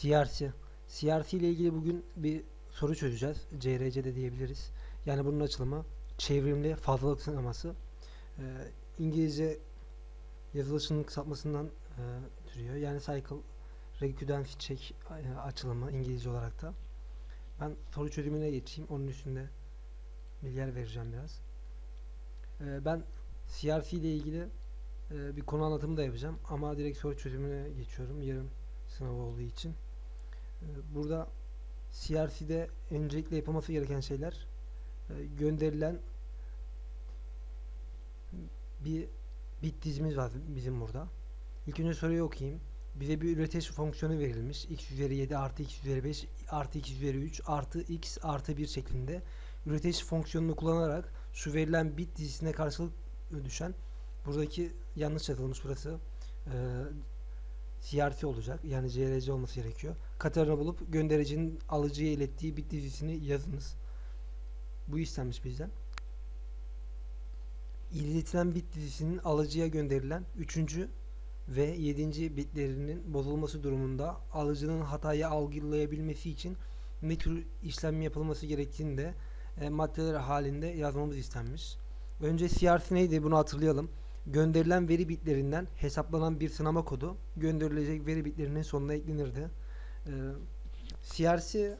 CRC. CRC ile ilgili bugün bir soru çözeceğiz. CRC de diyebiliriz. Yani bunun açılımı çevrimli fazlalık sınaması. Ee, İngilizce yazılışının kısaltmasından e, türüyor. Yani cycle recurrence check e, açılımı İngilizce olarak da. Ben soru çözümüne geçeyim. Onun üstünde bilgiler vereceğim biraz. Ee, ben CRC ile ilgili e, bir konu anlatımı da yapacağım. Ama direkt soru çözümüne geçiyorum. Yarın sınavı olduğu için. Ee, Burada CRC'de öncelikle yapılması gereken şeyler e, gönderilen bir bit dizimiz var bizim burada. İlk önce soruyu okuyayım. Bize bir üretiş fonksiyonu verilmiş. x üzeri 7 artı x üzeri 5 artı x üzeri 3 artı x artı 1 şeklinde. Üretiş fonksiyonunu kullanarak şu verilen bit dizisine karşılık düşen buradaki yanlış yazılmış burası. Ee, CRT olacak. Yani CRC olması gerekiyor. Katarını bulup göndericinin alıcıya ilettiği bit dizisini yazınız. Bu istenmiş bizden. İletilen bit dizisinin alıcıya gönderilen 3. ve 7. bitlerinin bozulması durumunda alıcının hatayı algılayabilmesi için ne tür işlem yapılması gerektiğini de e, maddeler halinde yazmamız istenmiş. Önce CRC neydi bunu hatırlayalım. Gönderilen veri bitlerinden hesaplanan bir sınama kodu gönderilecek veri bitlerinin sonuna eklenirdi. Ee, CRC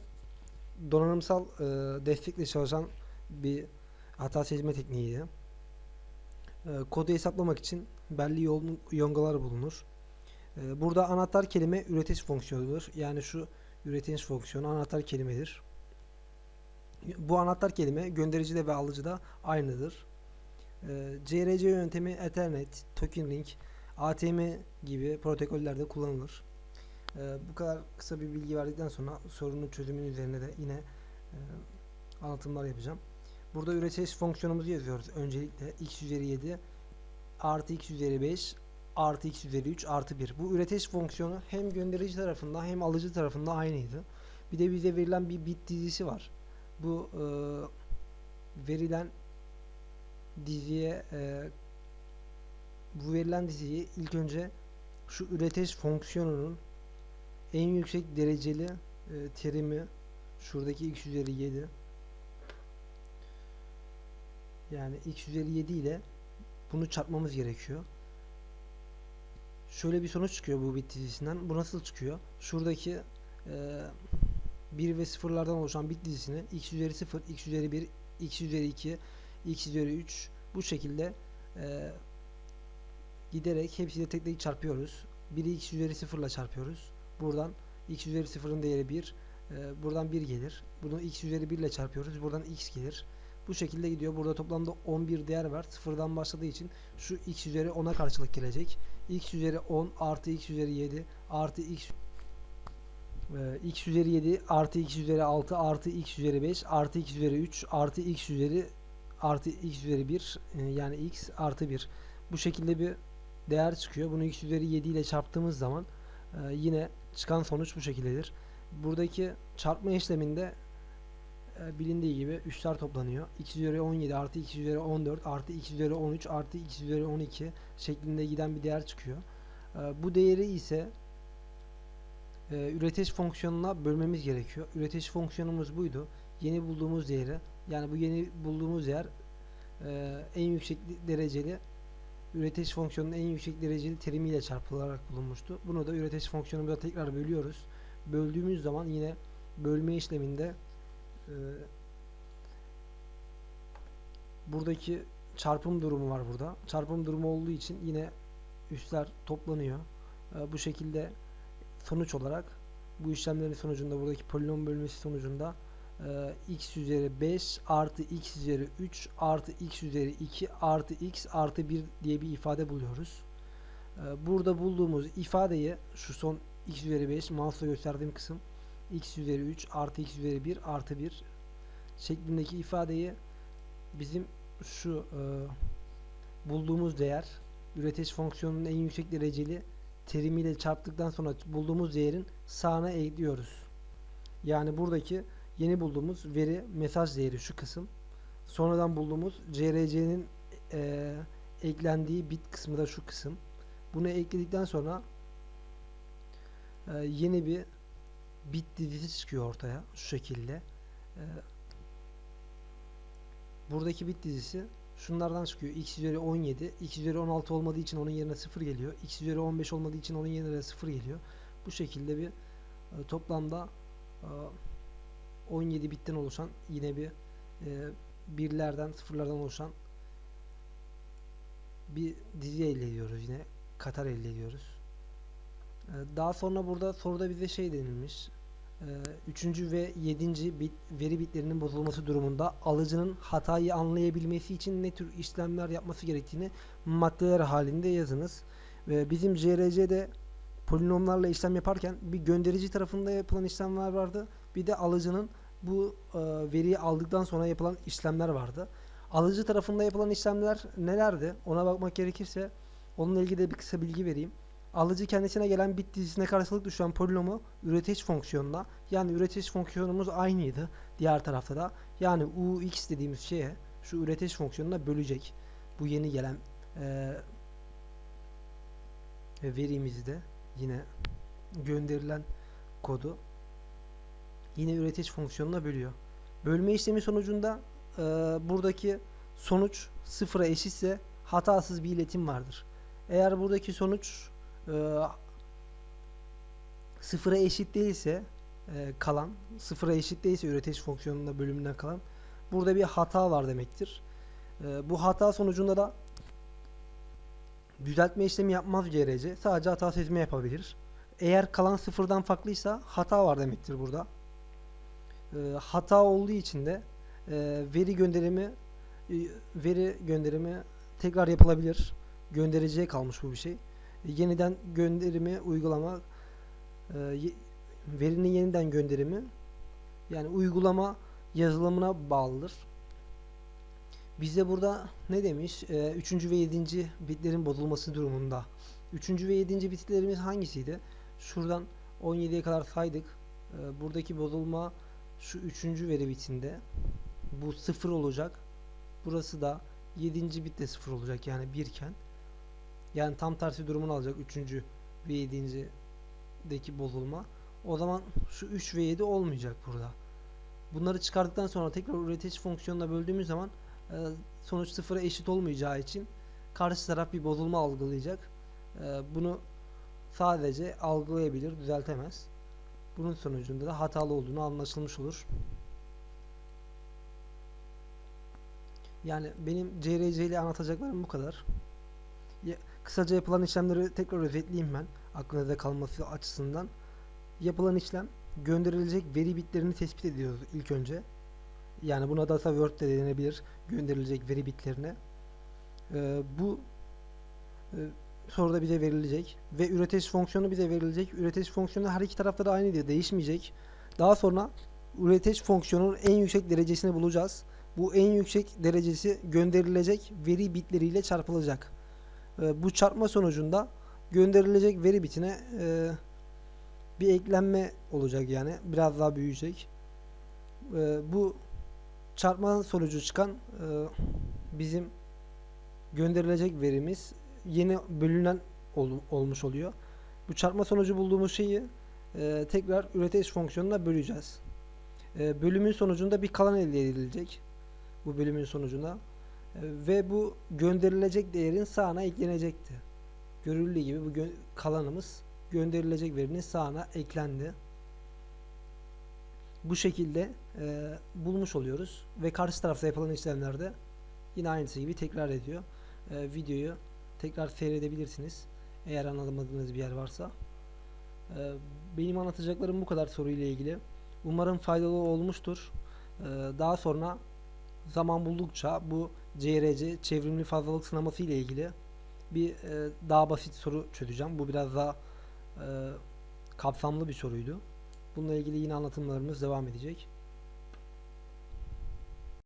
donanımsal e, çalışan bir hata seçme tekniğiydi. Ee, kodu hesaplamak için belli yol, yongalar bulunur. Ee, burada anahtar kelime üretiş fonksiyonudur. Yani şu üretiş fonksiyonu anahtar kelimedir. Bu anahtar kelime göndericide ve alıcıda aynıdır. Ee, CRC yöntemi Ethernet, Token Ring, ATM gibi protokollerde kullanılır. Ee, bu kadar kısa bir bilgi verdikten sonra sorunun çözümünün üzerine de yine e, anlatımlar yapacağım. Burada üretiş fonksiyonumuzu yazıyoruz. Öncelikle x üzeri 7 artı x üzeri 5 artı x üzeri 3 artı 1. Bu üretiş fonksiyonu hem gönderici tarafında hem alıcı tarafında aynıydı. Bir de bize verilen bir bit dizisi var. Bu e, verilen diziye e, bu verilen diziyi ilk önce şu üretiş fonksiyonunun en yüksek dereceli e, terimi şuradaki x üzeri 7 yani x üzeri 7 ile bunu çarpmamız gerekiyor. Şöyle bir sonuç çıkıyor bu bit dizisinden. Bu nasıl çıkıyor? Şuradaki e, 1 ve 0'lardan oluşan bit dizisini x üzeri 0, x üzeri 1, x üzeri 2, x üzeri 3 bu şekilde e, giderek hepsiyle tek tek çarpıyoruz. 1'i x üzeri 0 ile çarpıyoruz. Buradan x üzeri 0'ın değeri 1. E, buradan 1 gelir. Bunu x üzeri 1 ile çarpıyoruz. Buradan x gelir. Bu şekilde gidiyor. Burada toplamda 11 değer var. Sıfırdan başladığı için şu x üzeri 10'a karşılık gelecek. x üzeri 10 artı x üzeri 7 artı x e, x üzeri 7 artı x üzeri 6 artı x üzeri 5 artı x üzeri 3 artı x üzeri artı x üzeri 1 e, yani x artı 1 bu şekilde bir değer çıkıyor. Bunu x üzeri 7 ile çarptığımız zaman e, yine çıkan sonuç bu şekildedir. Buradaki çarpma işleminde e, bilindiği gibi 3'ler toplanıyor. x üzeri 17 artı x üzeri 14 artı x üzeri 13 artı x üzeri 12 şeklinde giden bir değer çıkıyor. Bu değeri ise üretiş fonksiyonuna bölmemiz gerekiyor. Üretiş fonksiyonumuz buydu. Yeni bulduğumuz değeri yani bu yeni bulduğumuz yer e, en yüksek dereceli üretiş fonksiyonunun en yüksek dereceli terimiyle çarpılarak bulunmuştu. Bunu da üretiş fonksiyonumuza tekrar bölüyoruz. Böldüğümüz zaman yine bölme işleminde e, buradaki çarpım durumu var burada. Çarpım durumu olduğu için yine üstler toplanıyor. E, bu şekilde sonuç olarak bu işlemlerin sonucunda buradaki polinom bölmesi sonucunda e, x üzeri 5 artı x üzeri 3 artı x üzeri 2 artı x artı 1 diye bir ifade buluyoruz. E, burada bulduğumuz ifadeyi şu son x üzeri 5 mouse'la gösterdiğim kısım x üzeri 3 artı x üzeri 1 artı 1 şeklindeki ifadeyi bizim şu e, bulduğumuz değer üretiş fonksiyonunun en yüksek dereceli terimiyle çarptıktan sonra bulduğumuz değerin sağına ekliyoruz. Yani buradaki yeni bulduğumuz veri mesaj değeri şu kısım. Sonradan bulduğumuz CRC'nin e, eklendiği bit kısmı da şu kısım. Bunu ekledikten sonra e, yeni bir bit dizisi çıkıyor ortaya şu şekilde. Ee, buradaki bit dizisi şunlardan çıkıyor. x üzeri 17, x üzeri 16 olmadığı için onun yerine 0 geliyor. x üzeri 15 olmadığı için onun yerine 0 geliyor. Bu şekilde bir e, toplamda e, 17 bitten oluşan yine bir e, birlerden sıfırlardan oluşan bir dizi elde ediyoruz yine Katar elde ediyoruz. Ee, Daha sonra burada soruda bize şey denilmiş. Ee, Üçüncü ve yedinci bit, veri bitlerinin bozulması durumunda alıcının hatayı anlayabilmesi için ne tür işlemler yapması gerektiğini maddeler halinde yazınız. Ve bizim JRC'de polinomlarla işlem yaparken bir gönderici tarafında yapılan işlemler vardı. Bir de alıcının bu e, veriyi aldıktan sonra yapılan işlemler vardı. Alıcı tarafında yapılan işlemler nelerdi? Ona bakmak gerekirse onunla ilgili de bir kısa bilgi vereyim. Alıcı kendisine gelen bit dizisine karşılık düşen polinomu üretici fonksiyonuna yani üretici fonksiyonumuz aynıydı diğer tarafta da yani ux dediğimiz şeye şu üretici fonksiyonuna bölecek. Bu yeni gelen e, verimizi de yine gönderilen kodu yine üretici fonksiyonuna bölüyor. Bölme işlemi sonucunda e, buradaki sonuç sıfıra eşitse hatasız bir iletim vardır. Eğer buradaki sonuç e, sıfıra eşit değilse e, kalan, sıfıra eşit değilse üretici fonksiyonunda bölümünden kalan burada bir hata var demektir. E, bu hata sonucunda da düzeltme işlemi yapmaz GRC. Sadece hata sezme yapabilir. Eğer kalan sıfırdan farklıysa hata var demektir burada. E, hata olduğu için de e, veri gönderimi e, veri gönderimi tekrar yapılabilir. Göndericiye kalmış bu bir şey. E, yeniden gönderimi uygulama e, verinin yeniden gönderimi yani uygulama yazılımına bağlıdır. Bize burada ne demiş? E, üçüncü ve yedinci bitlerin bozulması durumunda. Üçüncü ve yedinci bitlerimiz hangisiydi? Şuradan 17'ye kadar saydık. E, buradaki bozulma şu üçüncü veri bitinde. Bu sıfır olacak. Burası da 7. bit de 0 olacak yani 1 iken. Yani tam tersi durumunu alacak 3. ve 7. deki bozulma. O zaman şu 3 ve 7 olmayacak burada. Bunları çıkardıktan sonra tekrar üretici fonksiyonuna böldüğümüz zaman e, sonuç sıfıra eşit olmayacağı için karşı taraf bir bozulma algılayacak. E, bunu sadece algılayabilir, düzeltemez. Bunun sonucunda da hatalı olduğunu anlaşılmış olur. Yani benim CRC ile anlatacaklarım bu kadar. Ya- kısaca yapılan işlemleri tekrar özetleyeyim ben. Aklınızda kalması açısından. Yapılan işlem gönderilecek veri bitlerini tespit ediyoruz ilk önce. Yani buna data word de denebilir. Gönderilecek veri bitlerine. Ee, bu e, soruda bize verilecek ve üretici fonksiyonu bize verilecek. Üretici fonksiyonu her iki tarafta da aynı diye değişmeyecek. Daha sonra üretici fonksiyonun en yüksek derecesini bulacağız. Bu en yüksek derecesi gönderilecek veri bitleriyle çarpılacak. Ee, bu çarpma sonucunda gönderilecek veri bitine e, bir eklenme olacak yani biraz daha büyüyecek. Ee, bu çarpma sonucu çıkan e, bizim gönderilecek verimiz yeni bölünen ol- olmuş oluyor. Bu çarpma sonucu bulduğumuz şeyi e, tekrar üretici fonksiyonuna böleceğiz. E, bölümün sonucunda bir kalan elde edilecek bu bölümün sonucunda E, ve bu gönderilecek değerin sağına eklenecekti. Görüldüğü gibi bu gö- kalanımız gönderilecek verinin sağına eklendi. Bu şekilde e, bulmuş oluyoruz ve karşı tarafta yapılan işlemlerde yine aynısı gibi tekrar ediyor. E, videoyu tekrar seyredebilirsiniz eğer anlamadığınız bir yer varsa. E, benim anlatacaklarım bu kadar soruyla ilgili. Umarım faydalı olmuştur. E, daha sonra zaman buldukça bu CRC çevrimli fazlalık sınaması ile ilgili bir e, daha basit soru çözeceğim. Bu biraz daha e, kapsamlı bir soruydu. Bununla ilgili yine anlatımlarımız devam edecek.